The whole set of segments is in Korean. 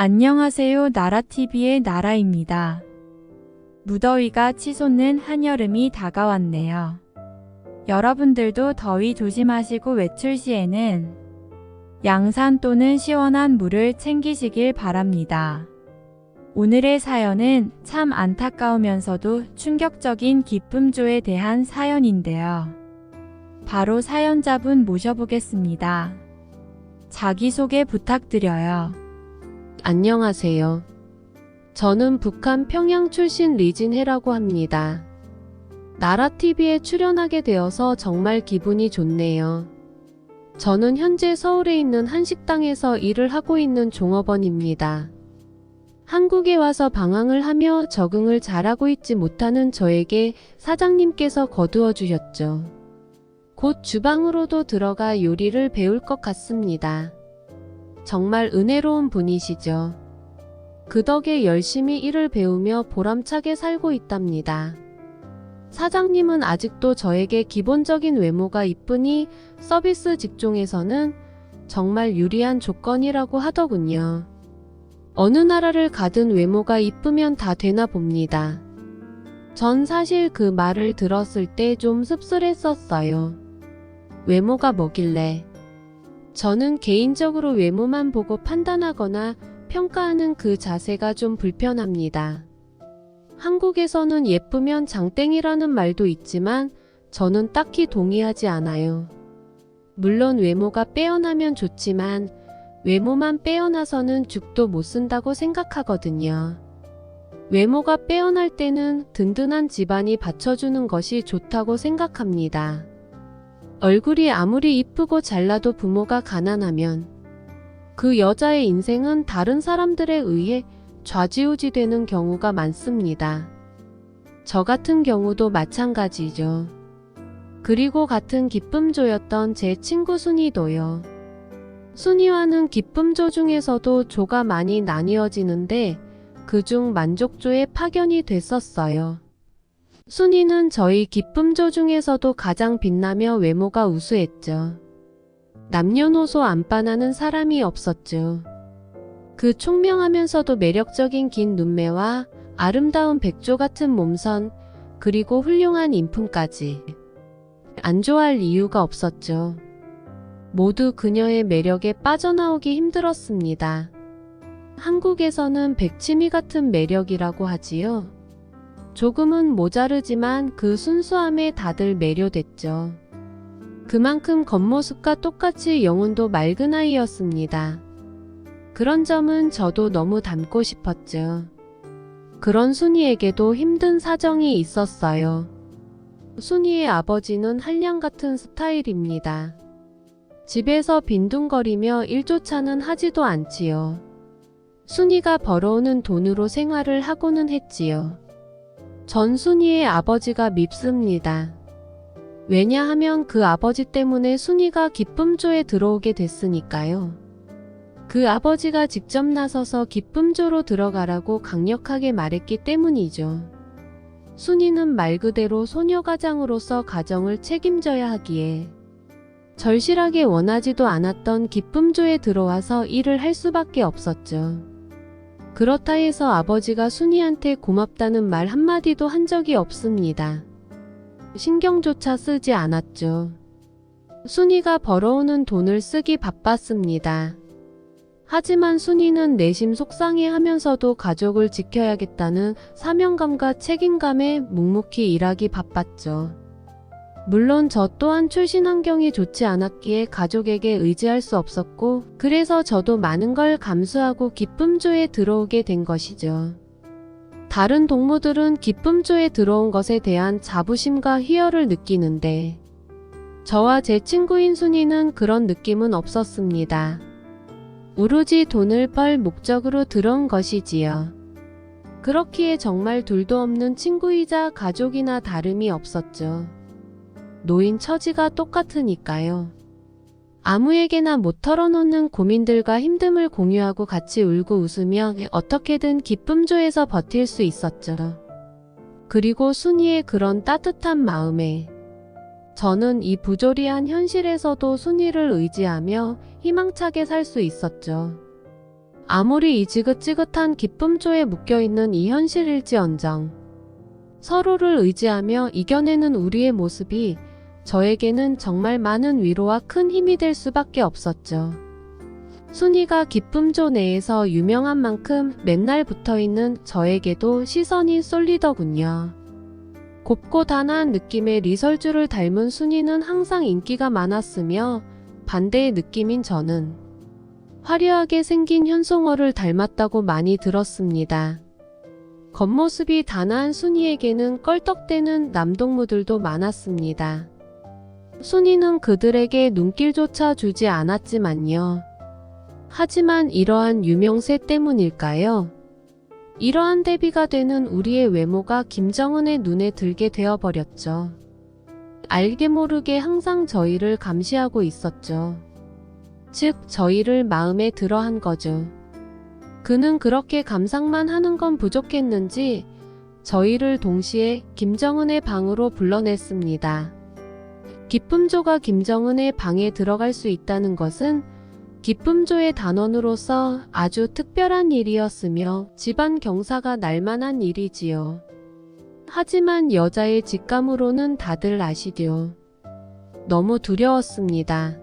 안녕하세요. 나라TV의 나라입니다. 무더위가 치솟는 한여름이 다가왔네요. 여러분들도 더위 조심하시고 외출 시에는 양산 또는 시원한 물을 챙기시길 바랍니다. 오늘의 사연은 참 안타까우면서도 충격적인 기쁨조에 대한 사연인데요. 바로 사연자분 모셔보겠습니다. 자기소개 부탁드려요. 안녕하세요. 저는 북한 평양 출신 리진해라고 합니다. 나라TV에 출연하게 되어서 정말 기분이 좋네요. 저는 현재 서울에 있는 한 식당에서 일을 하고 있는 종업원입니다. 한국에 와서 방황을 하며 적응을 잘하고 있지 못하는 저에게 사장님께서 거두어 주셨죠. 곧 주방으로도 들어가 요리를 배울 것 같습니다. 정말 은혜로운 분이시죠. 그 덕에 열심히 일을 배우며 보람차게 살고 있답니다. 사장님은 아직도 저에게 기본적인 외모가 이쁘니 서비스 직종에서는 정말 유리한 조건이라고 하더군요. 어느 나라를 가든 외모가 이쁘면 다 되나 봅니다. 전 사실 그 말을 들었을 때 좀 씁쓸했었어요. 외모가 뭐길래? 저는 개인적으로 외모만 보고 판단하거나 평가하는 그 자세가 좀 불편합니다. 한국에서는 예쁘면 장땡이라는 말도 있지만 저는 딱히 동의하지 않아요. 물론 외모가 빼어나면 좋지만 외모만 빼어나서는 죽도 못 쓴다고 생각하거든요. 외모가 빼어날 때는 든든한 집안이 받쳐주는 것이 좋다고 생각합니다. 얼굴이 아무리 이쁘고 잘나도 부모가 가난하면 그 여자의 인생은 다른 사람들에 의해 좌지우지 되는 경우가 많습니다. 저 같은 경우도 마찬가지죠. 그리고 같은 기쁨조였던 제 친구 순이도요. 순이와는 기쁨조 중에서도 조가 많이 나뉘어지는데 그중 만족조에 파견이 됐었어요. 순이는 저희 기쁨조 중에서도 가장 빛나며 외모가 우수했죠. 남녀노소 안반하는 사람이 없었죠. 그 총명하면서도 매력적인 긴 눈매와 아름다운 백조 같은 몸선, 그리고 훌륭한 인품까지. 안 좋아할 이유가 없었죠. 모두 그녀의 매력에 빠져나오기 힘들었습니다. 한국에서는 백치미 같은 매력이라고 하지요. 조금은 모자르지만 그 순수함에 다들 매료됐죠. 그만큼 겉모습과 똑같이 영혼도 맑은 아이였습니다. 그런 점은 저도 너무 닮고 싶었죠. 그런 순이에게도 힘든 사정이 있었어요. 순이의 아버지는 한량 같은 스타일입니다. 집에서 빈둥거리며 일조차는 하지도 않지요. 순이가 벌어오는 돈으로 생활을 하고는 했지요. 전 순이의 아버지가 밉습니다. 왜냐하면 그 아버지 때문에 순이가 기쁨조에 들어오게 됐으니까요. 그 아버지가 직접 나서서 기쁨조로 들어가라고 강력하게 말했기 때문이죠. 순이는 말 그대로 소녀가장으로서 가정을 책임져야 하기에 절실하게 원하지도 않았던 기쁨조에 들어와서 일을 할 수밖에 없었죠. 그렇다 해서 아버지가 순이한테 고맙다는 말 한마디도 한 적이 없습니다. 신경조차 쓰지 않았죠. 순이가 벌어오는 돈을 쓰기 바빴습니다. 하지만 순이는 내심 속상해 하면서도 가족을 지켜야겠다는 사명감과 책임감에 묵묵히 일하기 바빴죠. 물론 저 또한 출신 환경이 좋지 않았기에 가족에게 의지할 수 없었고, 그래서 저도 많은 걸 감수하고 기쁨조에 들어오게 된 것이죠. 다른 동무들은 기쁨조에 들어온 것에 대한 자부심과 희열을 느끼는데, 저와 제 친구인 순이는 그런 느낌은 없었습니다. 오로지 돈을 벌 목적으로 들어온 것이지요. 그렇기에 정말 둘도 없는 친구이자 가족이나 다름이 없었죠. 노인 처지가 똑같으니까요. 아무에게나 못 털어놓는 고민들과 힘듦을 공유하고 같이 울고 웃으며 어떻게든 기쁨조에서 버틸 수 있었죠. 그리고 순이의 그런 따뜻한 마음에 저는 이 부조리한 현실에서도 순이를 의지하며 희망차게 살 수 있었죠. 아무리 이 지긋지긋한 기쁨조에 묶여있는 이 현실일지언정 서로를 의지하며 이겨내는 우리의 모습이 저에게는 정말 많은 위로와 큰 힘이 될 수밖에 없었죠. 순이가 기쁨조 내에서 유명한 만큼 맨날 붙어 있는 저에게도 시선이 쏠리더군요. 곱고 단아한 느낌의 리설주를 닮은 순이는 항상 인기가 많았으며 반대의 느낌인 저는 화려하게 생긴 현송어를 닮았다고 많이 들었습니다. 겉모습이 단아한 순이에게는 껄떡대는 남동무들도 많았습니다. 순이는 그들에게 눈길조차 주지 않았지만요. 하지만 이러한 유명세 때문일까요? 이러한 대비가 되는 우리의 외모가 김정은의 눈에 들게 되어버렸죠. 알게 모르게 항상 저희를 감시하고 있었죠. 즉, 저희를 마음에 들어 한 거죠. 그는 그렇게 감상만 하는 건 부족했는지 저희를 동시에 김정은의 방으로 불러냈습니다. 기쁨조가 김정은의 방에 들어갈 수 있다는 것은 기쁨조의 단원으로서 아주 특별한 일이었으며 집안 경사가 날만한 일이지요. 하지만 여자의 직감으로는 다들 아시죠. 너무 두려웠습니다.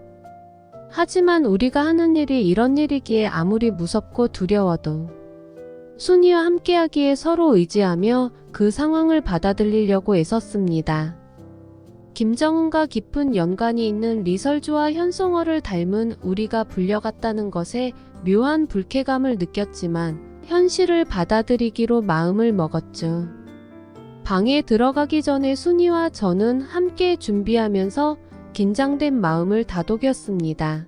하지만 우리가 하는 일이 이런 일이기에 아무리 무섭고 두려워도 순이와 함께하기에 서로 의지하며 그 상황을 받아들이려고 애썼습니다. 김정은과 깊은 연관이 있는 리설주와 현송어를 닮은 우리가 불려갔다는 것에 묘한 불쾌감을 느꼈지만 현실을 받아들이기로 마음을 먹었죠. 방에 들어가기 전에 순이와 저는 함께 준비하면서 긴장된 마음을 다독였습니다.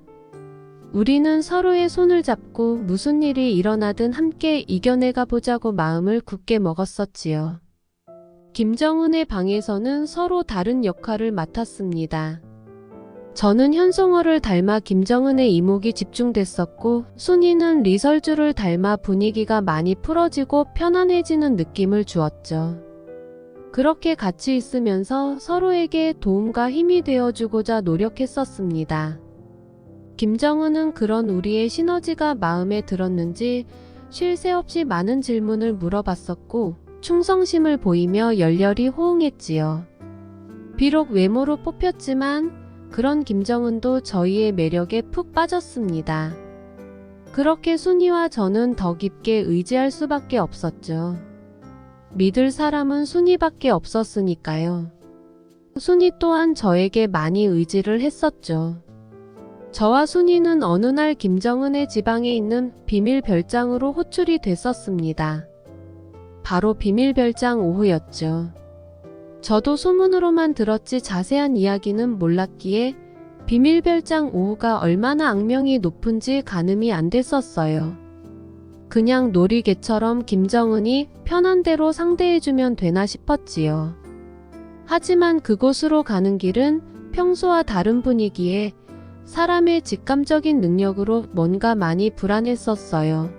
우리는 서로의 손을 잡고 무슨 일이 일어나든 함께 이겨내가 보자고 마음을 굳게 먹었었지요. 김정은의 방에서는 서로 다른 역할을 맡았습니다. 저는 현송어를 닮아 김정은의 이목이 집중됐었고, 순이는 리설주를 닮아 분위기가 많이 풀어지고 편안해지는 느낌을 주었죠. 그렇게 같이 있으면서 서로에게 도움과 힘이 되어주고자 노력했었습니다. 김정은은 그런 우리의 시너지가 마음에 들었는지 쉴 새 없이 많은 질문을 물어봤었고, 충성심을 보이며 열렬히 호응했지요. 비록 외모로 뽑혔지만 그런 김정은도 저희의 매력에 푹 빠졌습니다. 그렇게 순이와 저는 더 깊게 의지할 수밖에 없었죠. 믿을 사람은 순이밖에 없었으니까요. 순이 또한 저에게 많이 의지를 했었죠. 저와 순이는 어느 날 김정은의 지방에 있는 비밀 별장으로 호출이 됐었습니다. 바로 비밀 별장 오후였죠. 저도 소문으로만 들었지 자세한 이야기는 몰랐기에 비밀 별장 오후가 얼마나 악명이 높은지 가늠이 안 됐었어요. 그냥 놀이개처럼 김정은이 편한 대로 상대해주면 되나 싶었지요. 하지만 그곳으로 가는 길은 평소와 다른 분위기에 사람의 직감적인 능력으로 뭔가 많이 불안했었어요.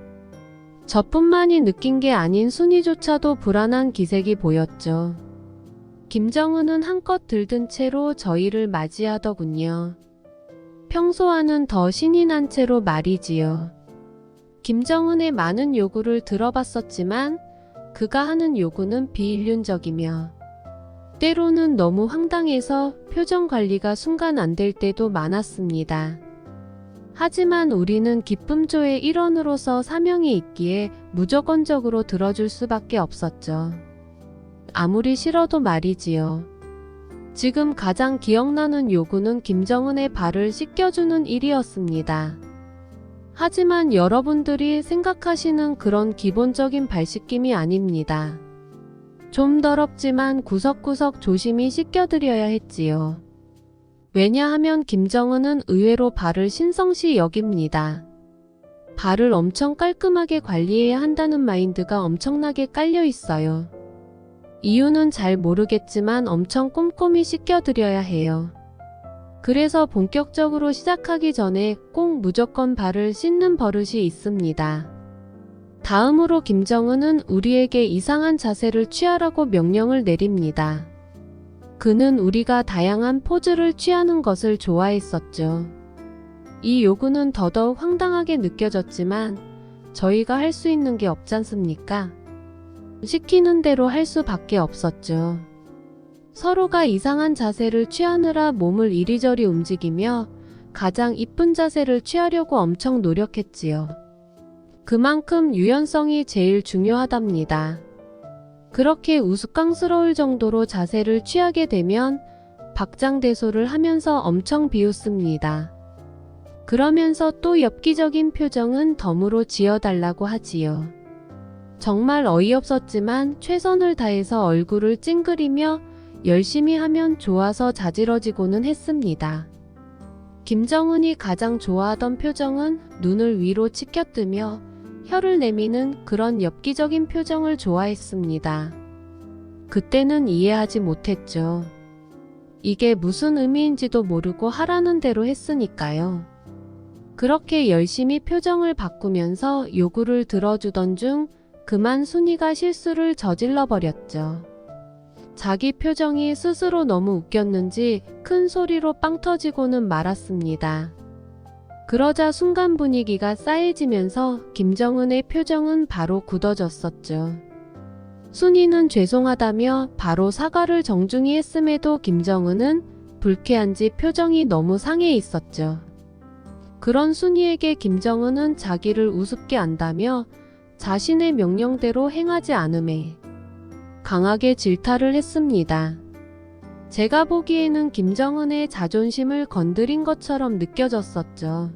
저뿐만이 느낀 게 아닌 순이조차도 불안한 기색이 보였죠. 김정은은 한껏 들든 채로 저희를 맞이하더군요. 평소와는 더 신이 난 채로 말이지요. 김정은의 많은 요구를 들어봤었지만 그가 하는 요구는 비인륜적이며 때로는 너무 황당해서 표정 관리가 순간 안 될 때도 많았습니다. 하지만 우리는 기쁨조의 일원으로서 사명이 있기에 무조건적으로 들어줄 수밖에 없었죠. 아무리 싫어도 말이지요. 지금 가장 기억나는 요구는 김정은의 발을 씻겨주는 일이었습니다. 하지만 여러분들이 생각하시는 그런 기본적인 발 씻김이 아닙니다. 좀 더럽지만 구석구석 조심히 씻겨드려야 했지요. 왜냐하면 김정은은 의외로 발을 신성시 여깁니다. 발을 엄청 깔끔하게 관리해야 한다는 마인드가 엄청나게 깔려 있어요. 이유는 잘 모르겠지만 엄청 꼼꼼히 씻겨드려야 해요. 그래서 본격적으로 시작하기 전에 꼭 무조건 발을 씻는 버릇이 있습니다. 다음으로 김정은은 우리에게 이상한 자세를 취하라고 명령을 내립니다. 그는 우리가 다양한 포즈를 취하는 것을 좋아했었죠. 이 요구는 더더욱 황당하게 느껴졌지만 저희가 할 수 있는 게 없잖습니까? 시키는 대로 할 수밖에 없었죠. 서로가 이상한 자세를 취하느라 몸을 이리저리 움직이며 가장 이쁜 자세를 취하려고 엄청 노력했지요. 그만큼 유연성이 제일 중요하답니다. 그렇게 우스꽝스러울 정도로 자세를 취하게 되면 박장대소를 하면서 엄청 비웃습니다. 그러면서 또 엽기적인 표정은 덤으로 지어달라고 하지요. 정말 어이없었지만 최선을 다해서 얼굴을 찡그리며 열심히 하면 좋아서 자지러지고는 했습니다. 김정은이 가장 좋아하던 표정은 눈을 위로 치켜뜨며 혀를 내미는 그런 엽기적인 표정을 좋아했습니다. 그때는 이해하지 못했죠. 이게 무슨 의미인지도 모르고 하라는 대로 했으니까요. 그렇게 열심히 표정을 바꾸면서 요구를 들어주던 중 그만 순이가 실수를 저질러 버렸죠. 자기 표정이 스스로 너무 웃겼는지 큰 소리로 빵 터지고는 말았습니다. 그러자 순간 분위기가 싸해지면서 김정은의 표정은 바로 굳어졌었죠. 순이는 죄송하다며 바로 사과를 정중히 했음에도 김정은은 불쾌한지 표정이 너무 상해 있었죠. 그런 순이에게 김정은은 자기를 우습게 안다며 자신의 명령대로 행하지 않음에 강하게 질타를 했습니다. 제가 보기에는 김정은의 자존심을 건드린 것처럼 느껴졌었죠.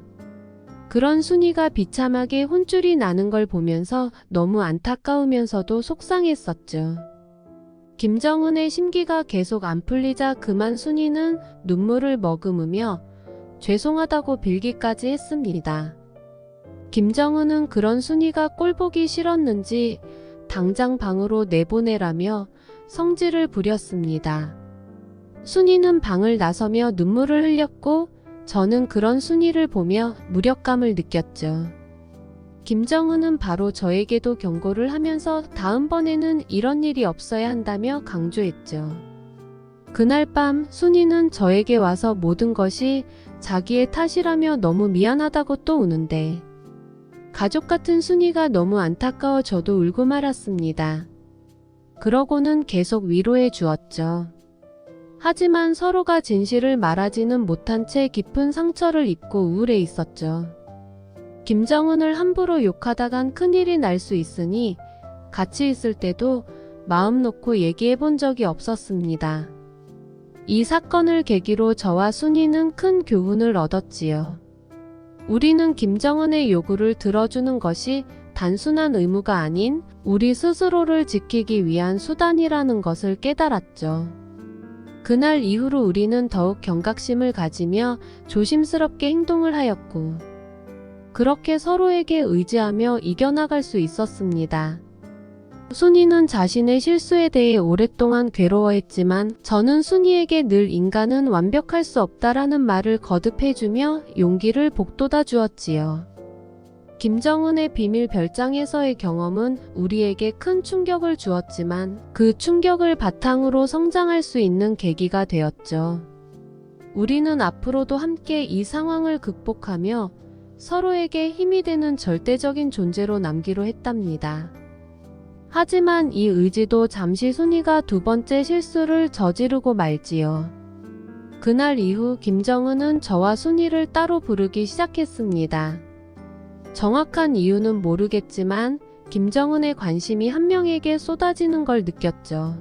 그런 순이가 비참하게 혼쭐이 나는 걸 보면서 너무 안타까우면서도 속상했었죠. 김정은의 심기가 계속 안 풀리자 그만 순이는 눈물을 머금으며 죄송하다고 빌기까지 했습니다. 김정은은 그런 순이가 꼴보기 싫었는지 당장 방으로 내보내라며 성질을 부렸습니다. 순이는 방을 나서며 눈물을 흘렸고 저는 그런 순이를 보며 무력감을 느꼈죠. 김정은은 바로 저에게도 경고를 하면서 다음번에는 이런 일이 없어야 한다며 강조했죠. 그날 밤 순이는 저에게 와서 모든 것이 자기의 탓이라며 너무 미안하다고 또 우는데 가족 같은 순이가 너무 안타까워 저도 울고 말았습니다. 그러고는 계속 위로해 주었죠. 하지만 서로가 진실을 말하지는 못한 채 깊은 상처를 입고 우울해 있었죠. 김정은을 함부로 욕하다간 큰일이 날 수 있으니 같이 있을 때도 마음 놓고 얘기해 본 적이 없었습니다. 이 사건을 계기로 저와 순이는 큰 교훈을 얻었지요. 우리는 김정은의 요구를 들어주는 것이 단순한 의무가 아닌 우리 스스로를 지키기 위한 수단이라는 것을 깨달았죠. 그날 이후로 우리는 더욱 경각심을 가지며 조심스럽게 행동을 하였고, 그렇게 서로에게 의지하며 이겨나갈 수 있었습니다. 순이는 자신의 실수에 대해 오랫동안 괴로워했지만 저는 순이에게 늘 인간은 완벽할 수 없다라는 말을 거듭해주며 용기를 북돋아 주었지요. 김정은의 비밀 별장에서의 경험은 우리에게 큰 충격을 주었지만 그 충격을 바탕으로 성장할 수 있는 계기가 되었죠. 우리는 앞으로도 함께 이 상황을 극복하며 서로에게 힘이 되는 절대적인 존재로 남기로 했답니다. 하지만 이 의지도 잠시 순이가 두 번째 실수를 저지르고 말지요. 그날 이후 김정은은 저와 순이를 따로 부르기 시작했습니다. 정확한 이유는 모르겠지만 김정은의 관심이 한 명에게 쏟아지는 걸 느꼈죠.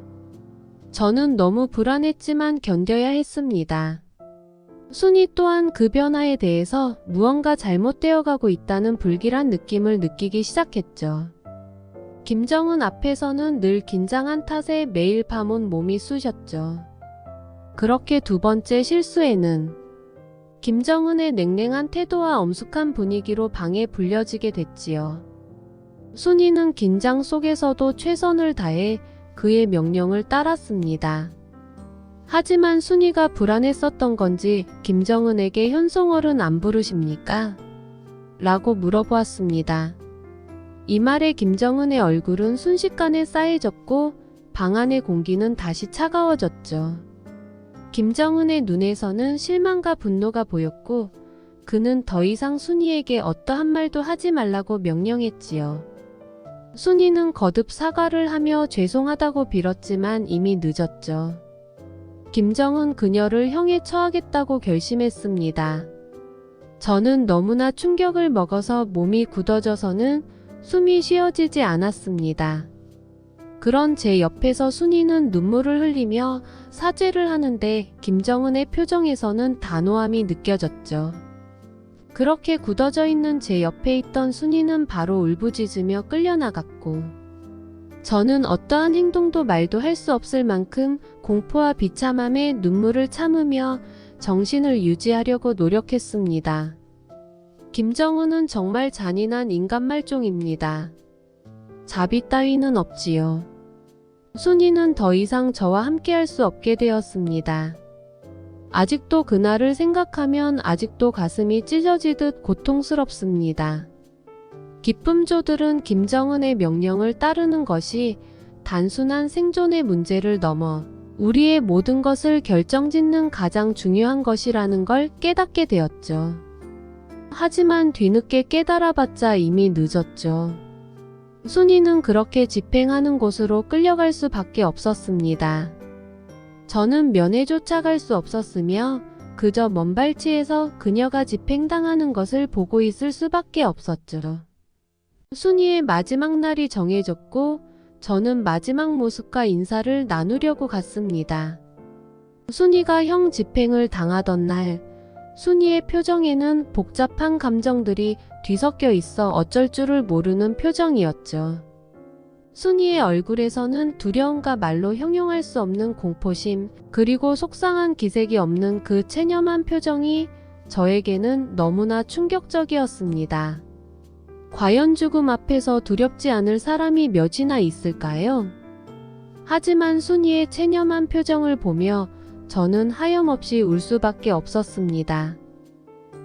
저는 너무 불안했지만 견뎌야 했습니다. 순이 또한 그 변화에 대해서 무언가 잘못되어 가고 있다는 불길한 느낌을 느끼기 시작했죠. 김정은 앞에서는 늘 긴장한 탓에 매일 밤온 몸이 쑤셨죠. 그렇게 두 번째 실수에는 김정은의 냉랭한 태도와 엄숙한 분위기로 방에 불려지게 됐지요. 순이는 긴장 속에서도 최선을 다해 그의 명령을 따랐습니다. 하지만 순이가 불안했었던 건지 김정은에게 현송어른 안 부르십니까? 라고 물어보았습니다. 이 말에 김정은의 얼굴은 순식간에 싸해졌고 방 안의 공기는 다시 차가워졌죠. 김정은의 눈에서는 실망과 분노가 보였고 그는 더 이상 순이에게 어떠한 말도 하지 말라고 명령했지요. 순이는 거듭 사과를 하며 죄송하다고 빌었지만 이미 늦었죠. 김정은 그녀를 형에 처하겠다고 결심했습니다. 저는 너무나 충격을 먹어서 몸이 굳어져서는 숨이 쉬어지지 않았습니다. 그런 제 옆에서 순이는 눈물을 흘리며 사죄를 하는데 김정은의 표정에서는 단호함이 느껴졌죠. 그렇게 굳어져 있는 제 옆에 있던 순이는 바로 울부짖으며 끌려나갔고, 저는 어떠한 행동도 말도 할 수 없을 만큼 공포와 비참함에 눈물을 참으며 정신을 유지하려고 노력했습니다. 김정은은 정말 잔인한 인간 말종입니다. 자비 따위는 없지요. 순이는 더 이상 저와 함께할 수 없게 되었습니다. 아직도 그날을 생각하면 아직도 가슴이 찢어지듯 고통스럽습니다. 기쁨조들은 김정은의 명령을 따르는 것이 단순한 생존의 문제를 넘어 우리의 모든 것을 결정짓는 가장 중요한 것이라는 걸 깨닫게 되었죠. 하지만 뒤늦게 깨달아봤자 이미 늦었죠. 순이는 그렇게 집행하는 곳으로 끌려갈 수밖에 없었습니다. 저는 면회 쫓아갈 수 없었으며 그저 먼 발치에서 그녀가 집행당하는 것을 보고 있을 수밖에 없었죠. 순이의 마지막 날이 정해졌고 저는 마지막 모습과 인사를 나누려고 갔습니다. 순이가 형 집행을 당하던 날 순이의 표정에는 복잡한 감정들이 뒤섞여 있어 어쩔 줄을 모르는 표정이었죠. 순이의 얼굴에서는 두려움과 말로 형용할 수 없는 공포심, 그리고 속상한 기색이 없는 그 체념한 표정이 저에게는 너무나 충격적이었습니다. 과연 죽음 앞에서 두렵지 않을 사람이 몇이나 있을까요? 하지만 순이의 체념한 표정을 보며 저는 하염없이 울 수밖에 없었습니다.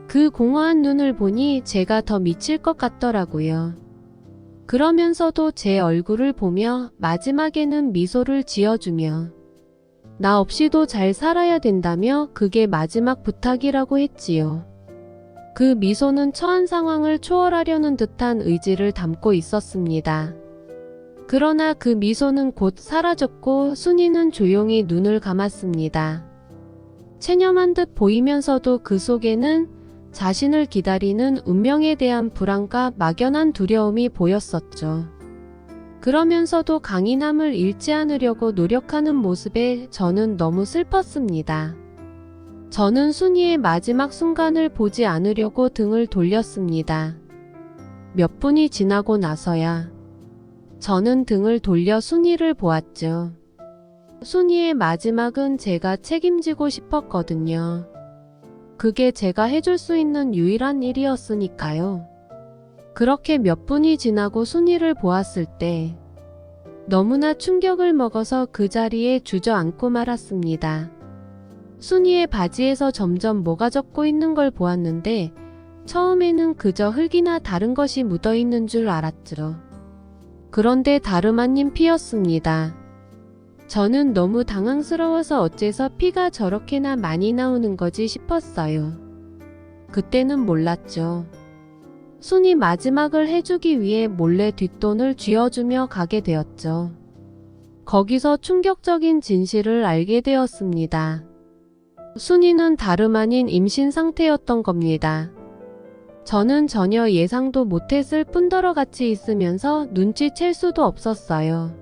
그 공허한 눈을 보니 제가 더 미칠 것 같더라고요. 그러면서도 제 얼굴을 보며 마지막에는 미소를 지어주며 나 없이도 잘 살아야 된다며 그게 마지막 부탁이라고 했지요. 그 미소는 처한 상황을 초월하려는 듯한 의지를 담고 있었습니다. 그러나 그 미소는 곧 사라졌고 순이는 조용히 눈을 감았습니다. 체념한 듯 보이면서도 그 속에는 자신을 기다리는 운명에 대한 불안과 막연한 두려움이 보였었죠. 그러면서도 강인함을 잃지 않으려고 노력하는 모습에 저는 너무 슬펐습니다. 저는 순이의 마지막 순간을 보지 않으려고 등을 돌렸습니다. 몇 분이 지나고 나서야 저는 등을 돌려 순이를 보았죠. 순이의 마지막은 제가 책임지고 싶었거든요. 그게 제가 해줄 수 있는 유일한 일이었으니까요. 그렇게 몇 분이 지나고 순이를 보았을 때 너무나 충격을 먹어서 그 자리에 주저앉고 말았습니다. 순이의 바지에서 점점 뭐가 젖고 있는 걸 보았는데 처음에는 그저 흙이나 다른 것이 묻어 있는 줄 알았죠. 그런데 다름 아닌 피였습니다. 저는 너무 당황스러워서 어째서 피가 저렇게나 많이 나오는 거지 싶었어요. 그때는 몰랐죠. 순이 마지막을 해주기 위해 몰래 뒷돈을 쥐어주며 가게 되었죠. 거기서 충격적인 진실을 알게 되었습니다. 순이는 다름 아닌 임신 상태였던 겁니다. 저는 전혀 예상도 못했을 뿐더러 같이 있으면서 눈치챌 수도 없었어요.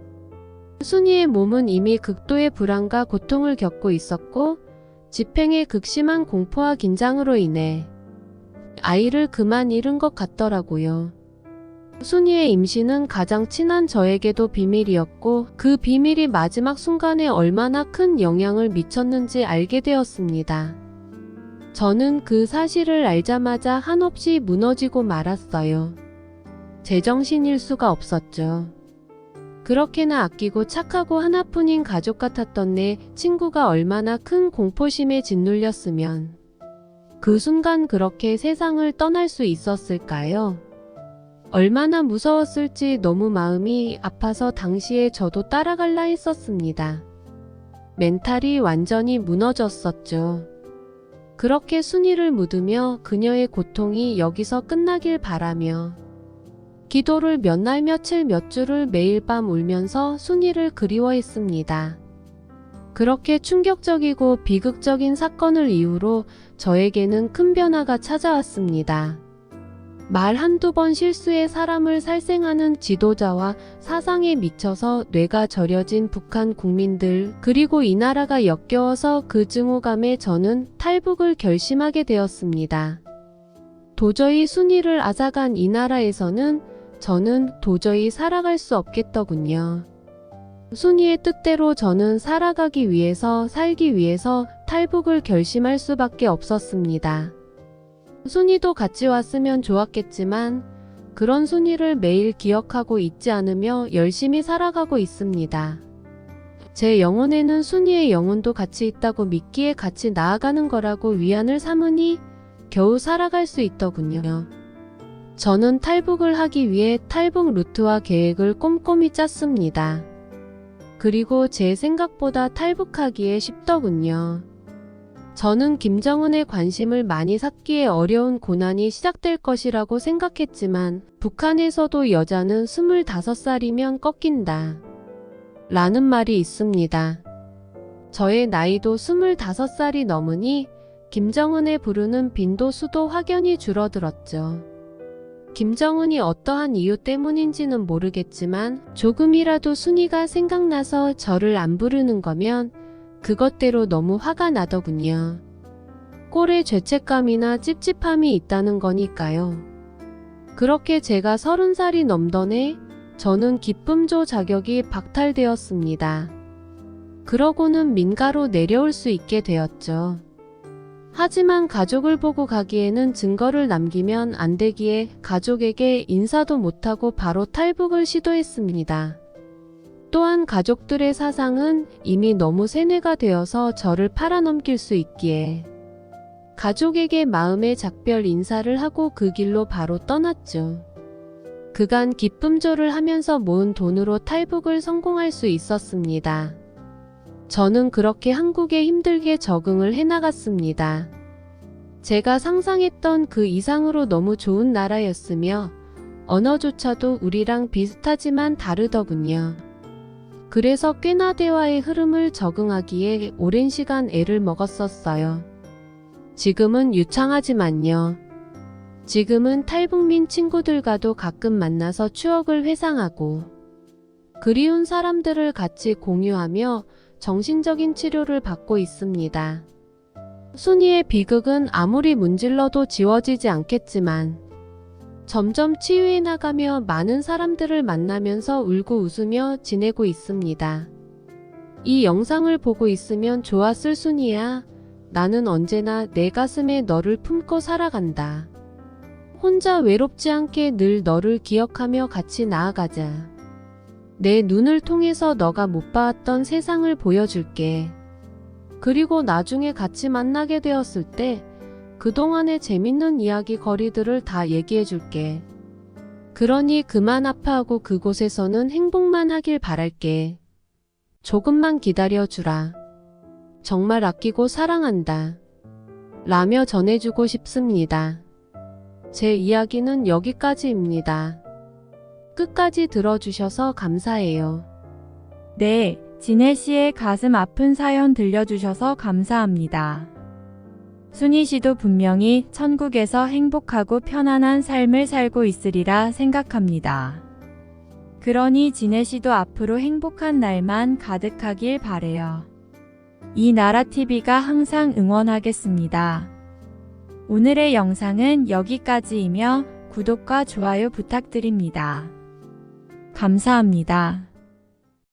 순이의 몸은 이미 극도의 불안과 고통을 겪고 있었고 집행의 극심한 공포와 긴장으로 인해 아이를 그만 잃은 것 같더라고요. 순이의 임신은 가장 친한 저에게도 비밀이었고 그 비밀이 마지막 순간에 얼마나 큰 영향을 미쳤는지 알게 되었습니다. 저는 그 사실을 알자마자 한없이 무너지고 말았어요. 제정신일 수가 없었죠. 그렇게나 아끼고 착하고 하나뿐인 가족 같았던 내 친구가 얼마나 큰 공포심에 짓눌렸으면 그 순간 그렇게 세상을 떠날 수 있었을까요? 얼마나 무서웠을지 너무 마음이 아파서 당시에 저도 따라갈라 했었습니다. 멘탈이 완전히 무너졌었죠. 그렇게 순이를 묻으며 그녀의 고통이 여기서 끝나길 바라며 기도를 몇 날 며칠 몇 주를 매일 밤 울면서 순이를 그리워했습니다. 그렇게 충격적이고 비극적인 사건을 이후로 저에게는 큰 변화가 찾아왔습니다. 말 한두 번 실수에 사람을 살생하는 지도자와 사상에 미쳐서 뇌가 저려진 북한 국민들, 그리고 이 나라가 역겨워서 그 증오감에 저는 탈북을 결심하게 되었습니다. 도저히 순위를 앗아간 이 나라에서는 저는 도저히 살아갈 수 없겠더군요. 순위의 뜻대로 저는 살아가기 위해서 살기 위해서 탈북을 결심할 수밖에 없었습니다. 순위도 같이 왔으면 좋았겠지만 그런 순위를 매일 기억하고 있지 않으며 열심히 살아가고 있습니다. 제 영혼에는 순위의 영혼도 같이 있다고 믿기에 같이 나아가는 거라고 위안을 삼으니 겨우 살아갈 수 있더군요. 저는 탈북을 하기 위해 탈북 루트와 계획을 꼼꼼히 짰습니다. 그리고 제 생각보다 탈북하기에 쉽더군요. 저는 김정은의 관심을 많이 샀기에 어려운 고난이 시작될 것이라고 생각했지만 북한에서도 여자는 25살이면 꺾인다. 라는 말이 있습니다. 저의 나이도 25살이 넘으니 김정은의 부르는 빈도 수도 확연히 줄어들었죠. 김정은이 어떠한 이유 때문인지는 모르겠지만 조금이라도 순위가 생각나서 저를 안 부르는 거면 그것대로 너무 화가 나더군요. 꼴에 죄책감이나 찝찝함이 있다는 거니까요. 그렇게 제가 서른 살이 넘던 해 저는 기쁨조 자격이 박탈되었습니다. 그러고는 민가로 내려올 수 있게 되었죠. 하지만 가족을 보고 가기에는 증거를 남기면 안 되기에 가족에게 인사도 못하고 바로 탈북을 시도했습니다. 또한 가족들의 사상은 이미 너무 세뇌가 되어서 저를 팔아넘길 수 있기에 가족에게 마음의 작별 인사를 하고 그 길로 바로 떠났죠. 그간 기쁨조를 하면서 모은 돈으로 탈북을 성공할 수 있었습니다. 저는 그렇게 한국에 힘들게 적응을 해나갔습니다. 제가 상상했던 그 이상으로 너무 좋은 나라였으며 언어조차도 우리랑 비슷하지만 다르더군요. 그래서 꽤나 대화의 흐름을 적응하기에 오랜 시간 애를 먹었었어요. 지금은 유창하지만요. 지금은 탈북민 친구들과도 가끔 만나서 추억을 회상하고 그리운 사람들을 같이 공유하며 정신적인 치료를 받고 있습니다. 순이의 비극은 아무리 문질러도 지워지지 않겠지만 점점 치유해 나가며 많은 사람들을 만나면서 울고 웃으며 지내고 있습니다. 이 영상을 보고 있으면 좋았을 순이야. 나는 언제나 내 가슴에 너를 품고 살아간다. 혼자 외롭지 않게 늘 너를 기억하며 같이 나아가자. 내 눈을 통해서 너가 못 봤던 세상을 보여줄게. 그리고 나중에 같이 만나게 되었을 때 그동안의 재밌는 이야기 거리들을 다 얘기해 줄게. 그러니 그만 아파하고 그곳에서는 행복만 하길 바랄게. 조금만 기다려 주라. 정말 아끼고 사랑한다. 라며 전해주고 싶습니다. 제 이야기는 여기까지입니다. 끝까지 들어주셔서 감사해요. 네, 진혜 씨의 가슴 아픈 사연 들려주셔서 감사합니다. 순희 씨도 분명히 천국에서 행복하고 편안한 삶을 살고 있으리라 생각합니다. 그러니 진혜 씨도 앞으로 행복한 날만 가득하길 바래요. 이 나라TV가 항상 응원하겠습니다. 오늘의 영상은 여기까지이며 구독과 좋아요 부탁드립니다. 감사합니다.